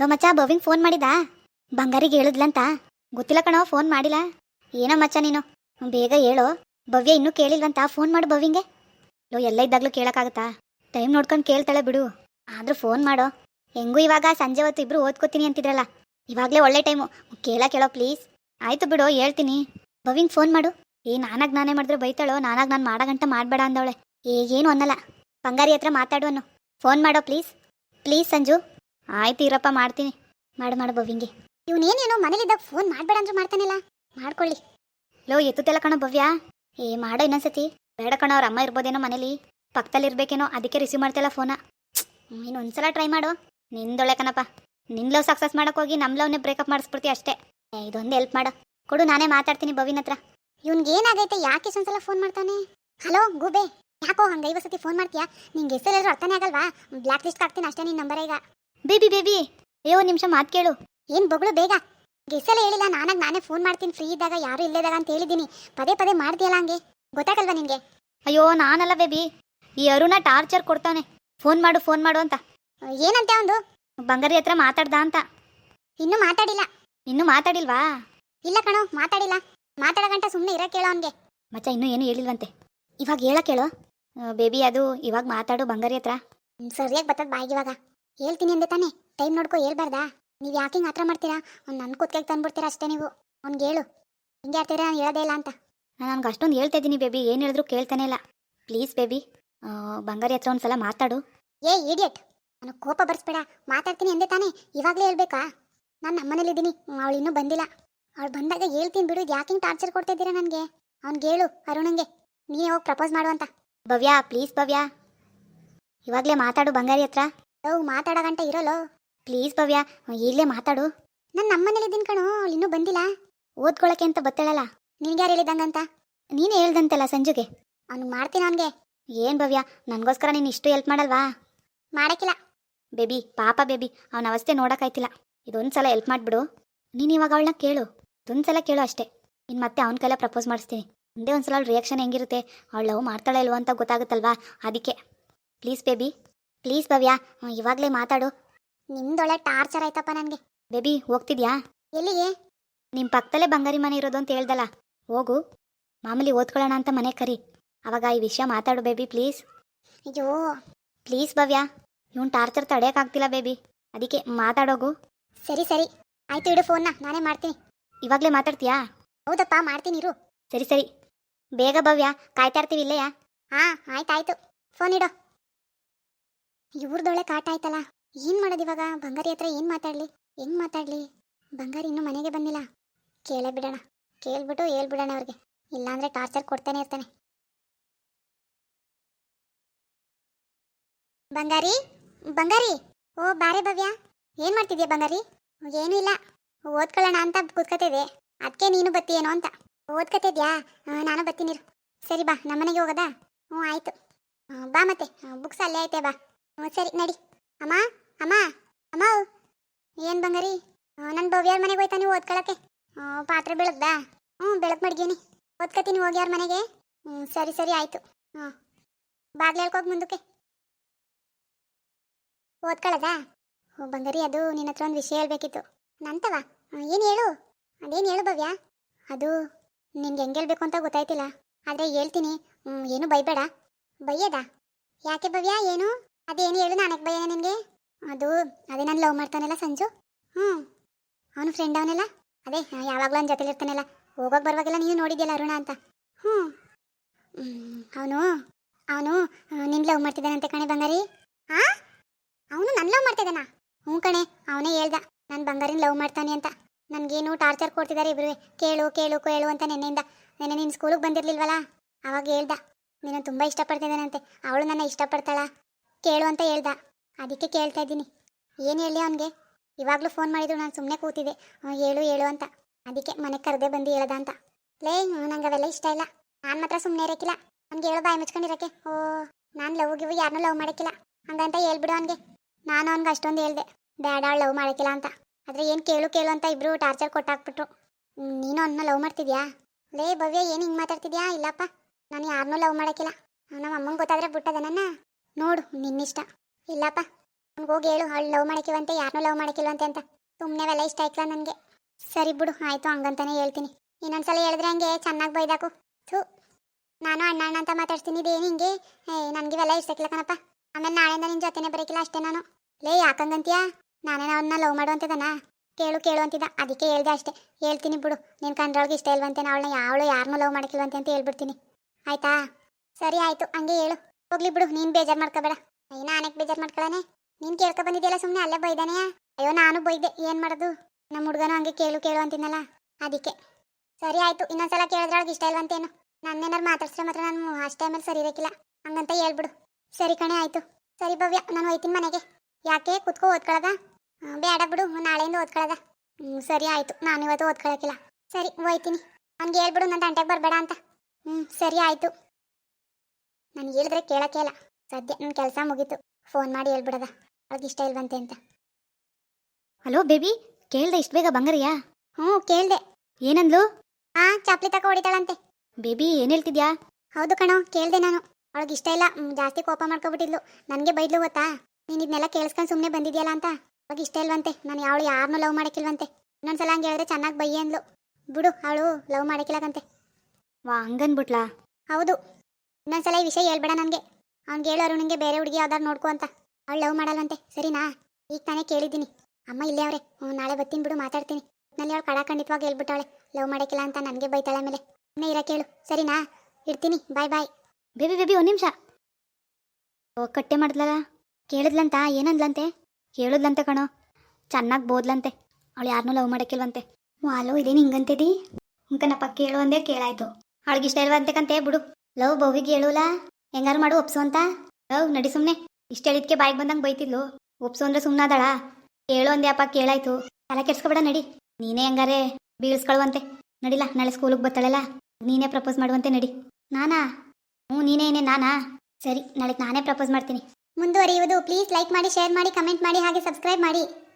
Low ಮಚ್ಚ ಬವಿಂಗ್ phone ಮಾಡಿದಾ? ಬಂಗಾರಿಗೆ ಹೇಳಿದ್ಲಂತ. ಗೊತ್ತಿಲ್ಲ ಕಣೋ, ಫೋನ್ ಮಾಡಿಲ್ಲ. ಏನೋ ಮಚ್ಚ ನೀನು. ಬೇಗ ಹೇಳು. ಭವ್ಯ ಇನ್ನೂ ಕೇಳಿಲ್ವಂತ, ಫೋನ್ ಮಾಡು ಬವಿಂಗೆ ಲೋ, ಎಲ್ಲ ಇದ್ದಾಗ್ಲೂ ಕೇಳೋಕ್ಕಾಗತ್ತಾ? ಟೈಮ್ ನೋಡ್ಕೊಂಡು ಕೇಳ್ತಾಳೆ ಬಿಡು. ಆದ್ರೂ ಫೋನ್ ಮಾಡೋ. ಹೆಂಗೂ ಇವಾಗ, ಸಂಜೆ ಹೊತ್ತು ಇಬ್ರು ಓದ್ಕೋತೀನಿ ಅಂತಿದ್ರಲ್ಲ. ಇವಾಗಲೇ ಒಳ್ಳೆ ಟೈಮು. ಕೇಳ, ಕೇಳೋ, ಪ್ಲೀಸ್. ಆಯ್ತು ಬಿಡು, ಹೇಳ್ತೀನಿ. ಬವಿಂಗ್ ಫೋನ್ ಮಾಡು. ಏ, ನಾನಾಗ ನಾನೇ ಮಾಡಿದ್ರೆ ಬೈತಾಳೋ? ನಾನಾಗ ನಾನು ಮಾಡಗಂಟ ಮಾಡಬೇಡ ಅಂದವಳೆ. ಏ, ಏನು ಅನ್ನಲ್ಲ. ಬಂಗಾರಿ ಹತ್ರ ಮಾತಾಡುವನು ಫೋನ್ ಮಾಡೋ, ಪ್ಲೀಸ್. ಪ್ಲೀಸ್, ಸಂಜು. ಆಯ್ತು ಇರಪ್ಪ, ಮಾಡ್ತೀನಿ. ಮಾಡು ಮಾಡು ಭವ್ಯಂಗೆ. ಇವನೇನೇನು ಮನೇಲಿದ್ದಾಗ ಫೋನ್ ಮಾಡಬೇಡ ಅಂದ್ರೂ ಮಾಡ್ತಾನಿಲ್ಲ. ಮಾಡ್ಕೊಳ್ಳಿ ಲೋ ಎತ್ತುತ್ತಿಲ್ಲ ಕಣೋ ಭವ್ಯ. ಏ, ಮಾಡೋ ಇನ್ನೊಂದ್ಸತಿ. ಬೇಡ ಕಣೋ, ಅವ್ರ ಅಮ್ಮ ಇರ್ಬೋದೇನೋ ಮನೇಲಿ. ಪಕ್ಕದಲ್ಲಿ ಇರ್ಬೇಕೇನೋ ಅದಕ್ಕೆ ರಿಸೀವ್ ಮಾಡ್ತಿಲ್ಲ ಫೋನ ನೀನು ಒಂದ್ಸಲ ಟ್ರೈ ಮಾಡು. ನಿಂದೊಳೆ ಕಣಪ್ಪ. ನಿನ್ ಲವ್ ಸಕ್ಸಸ್ ಮಾಡಕ್ ಹೋಗಿ ನಮ್ ಲವ್ನೇ ಬ್ರೇಕಪ್ ಮಾಡಿಸ್ಬಿಡ್ತಿ ಅಷ್ಟೇ. ಇದೊಂದು ಹೆಲ್ಪ್ ಮಾಡು. ಕೊಡು, ನಾನೇ ಮಾತಾಡ್ತೀನಿ ಭವಿನ ಹತ್ರ. ಇವ್ನಿಗೆ ಏನಾಗೈತೆ, ಯಾಕೆ ಇಷ್ಟೊಂದ್ಸಲ ಫೋನ್ ಮಾಡ್ತಾನೆ? ಹಲೋ, ಗೂಬೆ. ಯಾಕೋ ಹಂಗ ಸತಿ ಫೋನ್ ಮಾಡ್ತೀಯಾ? ನಿಂಗೆ ಹೆಸರು ಅರ್ಥನೇ ಆಗಲ್ವಾ? ಬ್ಲಾಕ್ ಲಿಸ್ಟ್ ಹಾಕ್ತೀನಿ ಅಷ್ಟೇ ನಿನ್ ನಂಬರ್ ಈಗ. Baby baby. ಅಯ್ಯೋ ಒಂದ್ ನಿಮಿಷ ಮಾತು ಕೇಳು. ಏನ್ ಬೊಗಳು ಬೇಗ? ಗೆಸಲ್ಲ ಹೇಳಿಲ್ಲ ನಾನಾಗ ನಾನೇ ಫೋನ್ ಮಾಡ್ತೀನಿ. ಫ್ರೀ ಇದ್ದಾಗ ಯಾರು ಇಲ್ಲದಾಗ ಅಂತ ಹೇಳಿದ್ದೀನಿ. ಪದೇ ಪದೇ ಮಾಡ್ತೀಯಲ್ಲ ಹಂಗೆ? ಗೊತ್ತಾಗಲ್ವಾ ನಿನಗೆ? ಅಯ್ಯೋ ನಾನಲ್ಲ ಬೇಬಿ. ಈ ಅರುಣ ಟಾರ್ಚರ್ ಕೊಡ್ತಾನೆ. ಫೋನ್ ಮಾಡು ಫೋನ್ ಮಾಡು ಅಂತ. ಏನಂತೆ ಒಂದು ಬಂಗಾರಿ ಹತ್ರ ಮಾತಾಡ್ದ ಅಂತ. ಇನ್ನೂ ಮಾತಾಡಿಲ್ಲ. ಇನ್ನೂ ಮಾತಾಡಿಲ್ವಾ? ಇಲ್ಲ ಕಣೋ ಮಾತಾಡಿಲ್ಲ. ಮಾತಾಡ ಗಂಟ ಸುಮ್ಮನೆ ಇರೋ ಕೇಳೋ ಅವನಿಗೆ. ಮಚ್ಚ ಇನ್ನೂ ಏನು ಹೇಳಿಲ್ವಂತೆ. ಇವಾಗ ಹೇಳೋ ಕೇಳು. ಬೇಬಿ ಅದು ಇವಾಗ ಮಾತಾಡು ಬಂಗಾರಿ ಹತ್ರ. ಸರಿಯಾಗಿ ಬರ್ತದ ಬಾಯಿಗೆ ಇವಾಗ. ಹೇಳ್ತೀನಿ ಅಂದೆ ತಾನೇ. ಟೈಮ್ ನೋಡ್ಕೊ ಹೇಳ್ಬಾರ್ದಾ? ನೀವು ಯಾಕೆ ಹಿಂಗೆ ಹತ್ರ ಮಾಡ್ತೀರಾ? ಅವ್ನು ನನ್ನ ಕೂತ್ಕೆಗೆ ತಂದ್ಬಿಡ್ತೀರಾ ಅಷ್ಟೇ ನೀವು. ಅವ್ನಿಗೆ ಹೇಳು. ಹಿಂಗೆ ಆಡ್ತೀರಾ? ನಾನು ಹೇಳೋದೇ ಇಲ್ಲ ಅಂತ. ನಾನು ಅವ್ನಿಗೆ ಅಷ್ಟೊಂದು ಹೇಳ್ತಾ ಇದ್ದೀನಿ ಬೇಬಿ ಏನು ಹೇಳಿದ್ರು ಕೇಳ್ತಾನೆ ಇಲ್ಲ. ಪ್ಲೀಸ್ ಬೇಬಿ ಬಂಗಾರಿ ಹತ್ರ ಒಂದ್ಸಲ ಮಾತಾಡು. ಏ ಇಡಿಯಟ್ ನನಗೆ ಕೋಪ ಬರ್ಸ್ಬೇಡ. ಮಾತಾಡ್ತೀನಿ ಅಂದೆ ತಾನೇ. ಇವಾಗಲೇ ಹೇಳ್ಬೇಕಾ? ನಾನು ನಮ್ಮನೇಲಿದ್ದೀನಿ ಅವಳು ಇನ್ನೂ ಬಂದಿಲ್ಲ. ಅವಳು ಬಂದಾಗ ಹೇಳ್ತೀನಿ ಬಿಡು. ಯಾಕೆ ಹಿಂಗೆ ಟಾರ್ಚರ್ ಕೊಡ್ತಾ ಇದ್ದೀರಾ ನನಗೆ? ಅವ್ನಿಗೆ ಹೇಳು ಅರುಣಂಗೆ. ನೀನೇ ಹೋಗಿ ಪ್ರಪೋಸ್ ಮಾಡು ಅಂತ. ಭವ್ಯ ಪ್ಲೀಸ್ ಭವ್ಯ. ಇವಾಗಲೇ ಮಾತಾಡು ಬಂಗಾರಿ ಹತ್ರ. ಓ, ಮಾತಾಡೋ ಗಂಟ ಇರೋಲೋ ಪ್ಲೀಸ್ ಭವ್ಯ, ಇಲ್ಲೇ ಮಾತಾಡು. ನಾನು ನಮ್ಮನೇಲಿದ್ದೀನಿ ಕಣೋ, ಅವಳು ಇನ್ನೂ ಬಂದಿಲ್ಲ. ಓದ್ಕೊಳಕ್ಕೆ ಅಂತ ಬತ್ತಳಲ್ಲ. ನಿನ್ಗೆ ಯಾರು ಹೇಳಿದಂಗಂತ? ನೀನೇ ಹೇಳ್ದಂತಲ್ಲ ಸಂಜುಗೆ. ಅವ್ನು ಮಾಡ್ತೀನಿ ಅವನಿಗೆ. ಏನು ಭವ್ಯ, ನನಗೋಸ್ಕರ ನೀನು ಇಷ್ಟು ಹೆಲ್ಪ್ ಮಾಡಲ್ವಾ? ಮಾಡಕ್ಕಿಲ್ಲ. ಬೇಬಿ, ಪಾಪ ಬೇಬಿ, ಅವನ ಅವಸ್ಥೆ ನೋಡೋಕ್ಕಾಯ್ತಿಲ್ಲ. ಇದೊಂದು ಸಲ ಹೆಲ್ಪ್ ಮಾಡಿಬಿಡು. ನೀನು ಇವಾಗ ಅವಳನ್ನ ಕೇಳು. ಇದೊಂದು ಸಲ ಕೇಳು ಅಷ್ಟೇ. ಇನ್ನು ಮತ್ತೆ ಅವನ ಕೈಲೇ ಪ್ರಪೋಸ್ ಮಾಡಿಸ್ತೀನಿ. ಒಂದೇ ಒಂದು ಸಲ ರಿಯಾಕ್ಷನ್ ಹೆಂಗಿರುತ್ತೆ? ಅವಳು ಲವ್ ಮಾಡ್ತಾಳೆ ಇಲ್ವೋ ಅಂತ ಗೊತ್ತಾಗುತ್ತಲ್ವಾ? ಅದಕ್ಕೆ. ಪ್ಲೀಸ್ ಬೇಬಿ ಪ್ಲೀಸ್ ಭವ್ಯ ಇವಾಗಲೇ ಮಾತಾಡು. ನಿಮ್ದೊಳೆ ಟಾರ್ಚರ್ ಆಯ್ತಪ್ಪ ನನಗೆ. ಬೇಬಿ ಹೋಗ್ತಿದ್ಯಾ? ಎಲ್ಲಿಗೆ? ನಿಮ್ಮ ಪಕ್ಕದಲ್ಲೇ ಬಂಗಾರಿ ಮನೆ ಇರೋದು ಅಂತ ಹೇಳ್ದಲ್ಲ. ಹೋಗು. ಮಾಮೂಲಿ ಓದ್ಕೊಳ್ಳೋಣ ಅಂತ ಮನೆ ಕರಿ. ಅವಾಗ ಈ ವಿಷಯ ಮಾತಾಡು ಬೇಬಿ ಪ್ಲೀಸ್ ಅಯ್ಯೋ. ಪ್ಲೀಸ್ ಭವ್ಯ. ಇವನ್ ಟಾರ್ಚರ್ ತಡೆಯೋಕ್ಕಾಗ್ತಿಲ್ಲ ಬೇಬಿ. ಅದಕ್ಕೆ ಮಾತಾಡೋಗು. ಸರಿ ಸರಿ. ಆಯ್ತು ಇಡು ಫೋನ್ನ ನಾನೇ ಮಾಡ್ತೀನಿ. ಇವಾಗಲೇ ಮಾತಾಡ್ತೀಯಾ? ಹೌದಪ್ಪ ಮಾಡ್ತೀನಿ ಇರು. ಸರಿ ಸರಿ. ಬೇಗ ಭವ್ಯ ಕಾಯ್ತಾ ಇರ್ತೀವಿ ಇಲ್ಲೆಯಾ? ಹಾ ಆಯ್ತಾಯ್ತು. ಫೋನ್ ಇಡು. ಇವ್ರದೊಳೆ ಕಾಟ ಆಯ್ತಲ್ಲ? ಏನ್ ಮಾಡೋದು ಇವಾಗ? ಬಂಗಾರಿ ಹತ್ರ ಏನ್ ಮಾತಾಡ್ಲಿ? ಹೆಂಗ್ ಮಾತಾಡ್ಲಿ? ಬಂಗಾರಿ ಇನ್ನೂ ಮನೆಗೆ ಬಂದಿಲ್ಲ. ಕೇಳೇ ಬಿಡೋಣ. ಕೇಳ್ಬಿಟ್ಟು ಹೇಳ್ಬಿಡೋಣ ಅವ್ರಿಗೆ. ಇಲ್ಲಾಂದ್ರೆ ಟಾರ್ಚರ್ ಕೊಡ್ತಾನೆ ಇರ್ತಾನೆ. ಬಂಗಾರಿ? ಬಂಗಾರಿ? ಓ, ಬಾರೆ ಭವ್ಯ. ಏನ್ ಮಾಡ್ತಿದ್ಯಾ ಬಂಗಾರಿ? ಏನೂ ಇಲ್ಲ. ಓದ್ಕೊಳ್ಳೋಣ ಅಂತ ಕೂತ್ಕೊತಿದ್ದೆ. ಅದಕ್ಕೆ ನೀನು ಬತ್ತೀಯೇನೋ ಅಂತ. ಓದ್ಕೋತಿದ್ಯಾ? ನಾನು ಬರ್ತೀನಿ ಇರು. ಸರಿ ಬಾ, ನಮ್ಮನೆಗೆ ಹೋಗೋದಾ? ಹ್ಞೂ, ಆಯಿತು. ಬಾ ಮತ್ತೆ. ಬುಕ್ಸ್ ಅಲ್ಲೇ ಐತೆ, ಬಾ. ಸರಿ, ನಡಿ. ಅಮ್ಮ ಅಮ್ಮ ಅಮ್ಮ ಏನು ಬಂಗಾರಿ? ನನ್ನ ಭವ್ಯಾರ ಮನೆಗೆ ಹೋಯ್ತಾ ಓದ್ಕೊಳಕ್ಕೆ? ಪಾತ್ರೆ ಬೆಳಗ್ದಾ ಹ್ಞೂ ಬೆಳಗ್ಗೆ ಮಡ್ಗೀನಿ. ಓದ್ಕೊತೀನಿ ಹೋಗ್ಯಾರ ಮನೆಗೆ. ಹ್ಞೂ ಸರಿ ಸರಿ, ಆಯಿತು. ಹಾಂ ಬಾಗ್ಲು ಹೇಳ್ಕೋಗಿ ಮುಂದಕ್ಕೆ. ಓದ್ಕೊಳ್ಳೋದಾ ಓ, ಬಂಗಾರಿ, ಅದು ನಿನ್ನ ಹತ್ರ ಒಂದು ವಿಷಯ ಹೇಳ್ಬೇಕಿತ್ತು. ನಂತವ? ಏನು ಹೇಳು? ಅದೇನು ಹೇಳು ಭವ್ಯ? ಅದು ನಿನ್ಗೆ ಹೆಂಗೆ ಹೇಳ್ಬೇಕು ಅಂತ ಗೊತ್ತಾಯ್ತಿಲ್ಲ. ಆದರೆ ಹೇಳ್ತೀನಿ. ಏನು ಬೈಬೇಡ. ಬೈಯದ? ಯಾಕೆ ಭವ್ಯ? ಏನು? ಅದೇನು ಹೇಳು ನಾನಕ್ಕೆ ಭಯ ನಿನಗೆ? ಅದು, ಅದೇ ನಾನು ಲವ್ ಮಾಡ್ತಾನಲ್ಲ ಸಂಜು. ಹ್ಞೂ. ಅವನು ಫ್ರೆಂಡ್ ಅವನೆಲ್ಲ? ಅದೇ, ಯಾವಾಗಲೂ ಅವನ ಜೊತೆಲಿ ಇರ್ತಾನಲ್ಲ. ಹೋಗೋಕೆ ಬರುವಾಗೆಲ್ಲ ನೀನು ನೋಡಿದ್ಯಲ್ಲ ಅರುಣ ಅಂತ. ಹ್ಞೂ. ಅವನು ಅವನು ನಿನ್ನ ಲವ್ ಮಾಡ್ತಿದ್ದಾನಂತೆ ಕಣೆ ಬಂಗಾರಿ. ಆ? ಅವನು ನನ್ನ ಲವ್ ಮಾಡ್ತಿದ್ದಾನ? ಹ್ಞೂ ಕಣೆ, ಅವನೇ ಹೇಳ್ದ, ನಾನು ಬಂಗಾರಿನ ಲವ್ ಮಾಡ್ತಾನೆ ಅಂತ. ನನಗೇನು ಟಾರ್ಚರ್ ಕೊಡ್ತಿದ್ದಾರೆ ಇಬ್ರು ಕೇಳು ಕೇಳು ಕೇಳು ಅಂತ ನಿನ್ನೆಯಿಂದ. ನೆನ್ನೆ ನಿನ್ನ ಸ್ಕೂಲಿಗೆ ಬಂದಿರಲಿಲ್ವಲ್ಲ? ಅವಾಗ ಹೇಳ್ದ, ನೀನು ತುಂಬ ಇಷ್ಟಪಡ್ತಿದ್ದಾನಂತೆ. ಅವಳು ನನ್ನ ಇಷ್ಟಪಡ್ತಾಳ. ಕೇಳು ಅಂತ ಹೇಳ್ದ. ಅದಕ್ಕೆ ಕೇಳ್ತಾ ಇದ್ದೀನಿ. ಏನು ಹೇಳಿ ಅವನಿಗೆ? ಇವಾಗಲೂ ಫೋನ್ ಮಾಡಿದ್ರು, ನಾನು ಸುಮ್ಮನೆ ಕೂತಿದ್ದೆ. ಹೇಳು ಹೇಳು ಅಂತ. ಅದಕ್ಕೆ ಮನೆಗೆ ಕರೆದೆ ಬಂದು ಹೇಳ್ದ ಅಂತ. ಲೇ ನಂಗೆ ಅವೆಲ್ಲ ಇಷ್ಟ ಇಲ್ಲ. ನಾನು ಮಾತ್ರ ಸುಮ್ಮನೆ ಇರೋಕ್ಕಿಲ್ಲ ಅವ್ನಿಗೆ ಹೇಳು, ಬಾಯಿ ಮುಚ್ಕೊಂಡಿರಕ್ಕೆ ಓ, ನಾನು ಲವ್ ಗಿವ್ ಯಾರನ್ನೂ ಲವ್ ಮಾಡೋಕ್ಕಿಲ್ಲ ಹಂಗಂತ ಹೇಳ್ಬಿಡು ಅವನಿಗೆ. ನಾನು ಅವ್ನಿಗೆ ಅಷ್ಟೊಂದು ಹೇಳ್ದೆ. ಬೇಡ ಅವಳು ಲವ್ ಮಾಡೋಕ್ಕಿಲ್ಲ ಅಂತ. ಆದರೆ ಏನು ಕೇಳು ಕೇಳು ಅಂತ ಇಬ್ಬರು ಟಾರ್ಚರ್ ಕೊಟ್ಟಾಕ್ಬಿಟ್ರು. ನೀನು ಅವನ್ನ ಲವ್ ಮಾಡ್ತಿದ್ಯಾ? ಲೇ, ಭವ್ಯ, ಏನು ಹಿಂಗೆ ಮಾತಾಡ್ತಿದ್ಯಾ? ಇಲ್ಲಪ್ಪ. ನಾನು ಯಾರನ್ನೂ ಲವ್ ಮಾಡೋಕ್ಕಿಲ್ಲ ನಮ್ಮ ಅಮ್ಮಂಗೆ ಗೊತ್ತಾದ್ರೆ ಬಿಟ್ಟದ ನನ್ನ. ನೋಡು, ನಿನ್ನಿಷ್ಟ. ಇಲ್ಲಪ್ಪ ಹಂಗೆ ಹೋಗಿ ಹೇಳು, ಅವಳು ಲವ್ ಮಾಡಕ್ಕಿಲ್ವಂತೆ ಯಾರನ್ನೂ ಲವ್ ಮಾಡಕ್ಕಿಲ್ವಂತೆ ಅಂತ. ಸುಮ್ಮನೆ ಅವೆಲ್ಲ ಇಷ್ಟ ಆಯ್ತಲ್ಲ ನನಗೆ. ಸರಿ ಬಿಡು, ಆಯಿತು, ಹಂಗಂತಾನೆ ಹೇಳ್ತೀನಿ. ಇನ್ನೊಂದ್ಸಲ ಹೇಳಿದ್ರೆ ಹಂಗೆ ಚೆನ್ನಾಗಿ ಬೈದಾಕು. ಥೂ. ನಾನು ಅಣ್ಣ ಅಣ್ಣ ಅಂತ ಮಾತಾಡ್ತೀನಿ ಇದೇನು ಹಿಂಗೆ? ಏ, ನನಗಿವೆಲ್ಲ ಇಷ್ಟ ಆಗಿಲ್ಲ ಕಣಪ್ಪ. ಆಮೇಲೆ ನಾಳೆಯಿಂದ ನಿನ್ನ ಜೊತೆನೇ ಬರೋಕಿಲ್ಲ ಅಷ್ಟೇ ನಾನು. ಲೇ, ಯಾಕಂಗಂತೀಯ? ನಾನೇ ಅವನ್ನ ಲವ್ ಮಾಡುವಂತದನ? ಕೇಳು ಕೇಳು ಅಂತಿದ್ದ. ಅದಕ್ಕೆ ಹೇಳ್ದೆ ಅಷ್ಟೇ. ಹೇಳ್ತೀನಿ ಬಿಡು. ನಿನ್ನ ಕಂಡ್ರೊಳಗೆ ಇಷ್ಟ ಇಲ್ವಂತೆ ಅವಳನ್ನ ಯಾವಳು ಯಾರನ್ನೂ ಲವ್ ಮಾಡಕ್ಕಿಲ್ವಂತೆ ಅಂತ ಹೇಳ್ಬಿಡ್ತೀನಿ. ಆಯ್ತಾ? ಸರಿ, ಆಯಿತು, ಹಂಗೆ ಹೇಳು. ಹೋಗ್ಲಿ ಬಿಡು, ನೀನು ಬೇಜಾರ್ ಮಾಡ್ಕೋಬೇಡ. ಅಯ್ಯ ಆನೆಕ್ ಬೇಜಾರ್ ಮಾಡ್ಕೊಳನೆ? ನೀನು ಕೇಳ್ಕೊ ಬಂದಿದ್ಯಲ್ಲ ಸುಮ್ಮನೆ ಅಲ್ಲೇ ಬೈದಾನೆ ಅಯ್ಯೋ, ನಾನು ಬೈದೆ, ಏನು ಮಾಡೋದು? ನಮ್ಮ ಹುಡುಗನು ಹಂಗೆ ಕೇಳು ಕೇಳು ಅಂತಿನಲ್ಲ ಅದಕ್ಕೆ. ಸರಿ ಆಯ್ತು, ಇನ್ನೊಂದ್ಸಲ ಕೇಳಿದ್ರೊಳಗೆ ಇಷ್ಟ ಇಲ್ವಂತೇನು. ನನ್ನೇನಾರು ಮಾತಾಡ್ಸ್ರೆ ಮಾತ್ರ ನಾನು ಅಷ್ಟೇ ಮೇಲೆ ಸರಿ ಇರಕ್ಕಿಲ್ಲ ಹಂಗಂತ ಹೇಳ್ಬಿಡು. ಸರಿ ಕಣೆ, ಆಯ್ತು. ಸರಿ ಭವ್ಯ, ನಾನು ಹೋಯ್ತೀನಿ ಮನೆಗೆ. ಯಾಕೆ, ಕುತ್ಕೋ ಓದ್ಕೊಳ್ಳೋದ ಬೇಡ ಬಿಡು, ನಾಳೆಯಿಂದ ಓದ್ಕೊಳ್ಳೋದ ಹ್ಞೂ ಸರಿ ಆಯ್ತು, ನಾನು ಇವತ್ತು ಓದ್ಕೊಳ್ಳೋಕ್ಕಿಲ್ಲ ಸರಿ, ಹೋಯ್ತೀನಿ. ಹಂಗೆ ಹೇಳ್ಬಿಡು, ನನ್ನ ತಂಟೆಗೆ ಬರಬೇಡ ಅಂತ. ಹ್ಞೂ ಸರಿ ಆಯ್ತು. ನಾನು ಹೇಳಿದ್ರೆ ಕೇಳಕ್ಕೆ ಇಲ್ಲ. ಸದ್ಯ ನನ್ನ ಕೆಲಸ ಮುಗೀತು. ಫೋನ್ ಮಾಡಿ ಹೇಳ್ಬಿಡದ. ಅವ್ಳಿಗೆ ಇಷ್ಟ ಇಲ್ವಂತೆ ಅಂತ. ಹಲೋ ಬೇಬಿ ಕೇಳ್ದೆ ಇಷ್ಟು ಬೇಗ ಬಂಗಾರಿಯಾ? ಹ್ಞೂ ಕೇಳ್ದೆ. ಏನಂದ್ಲು? ಆ ಚಾಪ್ಲಿ ತಕ ಹೊಡಿತಾಳಂತೆ. ಬೇಬಿ ಏನು ಹೇಳ್ತಿದ್ಯಾ? ಹೌದು ಕಣೋ ಕೇಳ್ದೆ ನಾನು. ಅವಳಿಗೆ ಇಷ್ಟ ಇಲ್ಲ ಮ್, ಜಾಸ್ತಿ ಕೋಪ ಮಾಡ್ಕೊಬಿಟ್ಟಿದ್ಲು. ನನಗೆ ಬೈದ್ಲು ಗೊತ್ತಾ? ನೀನು ಇದನ್ನೆಲ್ಲ ಕೇಳಿಸ್ಕೊಂಡು ಸುಮ್ಮನೆ ಬಂದಿದ್ಯಲ್ಲ ಅಂತ? ಅವಾಗ ಇಷ್ಟ ಇಲ್ವಂತೆ. ನಾನು ಯಾವಳು ಯಾರನ್ನೂ ಲವ್ ಮಾಡಕ್ಕಿಲ್ವಂತೆ. ಇನ್ನೊಂದ್ಸಲ ಹಂಗೆ ಹೇಳಿದ್ರೆ ಚೆನ್ನಾಗಿ ಬೈಯಿ ಅಂದ್ಲು. ಬಿಡು ಅವಳು ಲವ್ ಮಾಡಕ್ಕಿಲ್ಲಕಂತೆ ವಾ ಹಂಗನ್ಬಿಟ್ಲಾ? ಹೌದು. ಇನ್ನೊಂದ್ಸಲ ಈ ವಿಷಯ ಹೇಳ್ಬೇಡ ನನಗೆ. ಅವ್ನಿಗೆ ಹೇಳು ಅರುಣಿಗೆ ಬೇರೆ ಹುಡುಗಿ ಯಾವ್ದಾರು ನೋಡ್ಕೊ ಅಂತ. ಅವಳು ಲವ್ ಮಾಡಲ್ವಂತೆ, ಸರಿನಾ? ಈಗ ತಾನೇ ಕೇಳಿದ್ದೀನಿ. ಅಮ್ಮ ಇಲ್ಲೇ ಅವ್ರೆ ಹ್ಞೂ ನಾಳೆ ಬರ್ತೀನಿ ಬಿಡು, ಮಾತಾಡ್ತೀನಿ. ನಲ್ಲಿ ಅವಳು ಕಡಾಖಂಡಿತವಾಗಿ ಹೇಳ್ಬಿಟ್ಟವಳೆ ಲವ್ ಮಾಡಕ್ಕಿಲ್ಲ ಅಂತ ನನಗೆ ಬೈತಾಳೆ ಮೇಲೆ ಇನ್ನೇ ಇರ ಕೇಳು, ಸರಿನಾ? ಇಡ್ತೀನಿ ಬಾಯ್ ಬಾಯ್ ಬೇಬಿ ಬೇಬಿ, ಒಂದು ನಿಮಿಷ. ಓ, ಕಟ್ಟೆ ಮಾಡಿದ್ಲಲ್ಲ ಕೇಳಿದ್ಲಂತ, ಏನಂದ್ಲಂತೆ? ಕೇಳಿದ್ಲಂತೆ ಕಣೋ. ಚೆನ್ನಾಗಿ ಬೋದ್ಲಂತೆ. ಅವಳು ಯಾರನ್ನೂ ಲವ್ ಮಾಡೋಕ್ಕಿಲ್ವಂತೆ. ಹ್ಞೂ ಅಲೋ ಇದೇನು ಹಿಂಗಂತಿದಿ? ಹಿಂಕನಪ್ಪ ಕೇಳು ಅಂದೇ ಕೇಳಾಯ್ತು. ಅವಳಿಗೆ ಇಷ್ಟ ಇಲ್ವಂತೆ ಕಂತೆ, ಬಿಡು. ಲವ್ ಬವಿಗೆ ಹೇಳೋಲ್ಲ ಹೆಂಗಾರು ಮಾಡು ಒಪ್ಸು ಅಂತ. ಲವ್, ನಡಿ ಸುಮ್ಮನೆ ಇಷ್ಟ ಹೇಳಿದ್ಕೆ ಬಾಯಿಗೆ ಬಂದಂಗೆ ಬೈತಿದ್ಲು. ಒಪ್ಸು ಅಂದ್ರೆ ಸುಮ್ಮನಾದಳ ಕೇಳು ಅಂದೆ ಅಪ್ಪ, ಕೇಳಾಯ್ತು. ತಲೆ ಕೆಡ್ಸ್ಕೊಬೇಡ, ನಡಿ. ನೀನೇ ಹೆಂಗಾರೆ ಬೀಳ್ಸ್ಕೊಳುವಂತೆ. ನಡಿಲ್ಲ ನಾಳೆ ಸ್ಕೂಲಿಗೆ ಬರ್ತಾಳಲ್ಲ. ನೀನೇ ಪ್ರಪೋಸ್ ಮಾಡುವಂತೆ ನಡಿ. ನಾನಾ? ಹ್ಞೂ, ನೀನೇ ಏನೇ ನಾನಾ? ಸರಿ ನಾಳೆ ನಾನೇ ಪ್ರಪೋಸ್ ಮಾಡ್ತೀನಿ. ಮುಂದುವರಿಯುವುದು, ಪ್ಲೀಸ್ ಲೈಕ್ ಮಾಡಿ, ಶೇರ್ ಮಾಡಿ, ಕಮೆಂಟ್ ಮಾಡಿ, ಹಾಗೆ ಸಬ್ಸ್ಕ್ರೈಬ್ ಮಾಡಿ.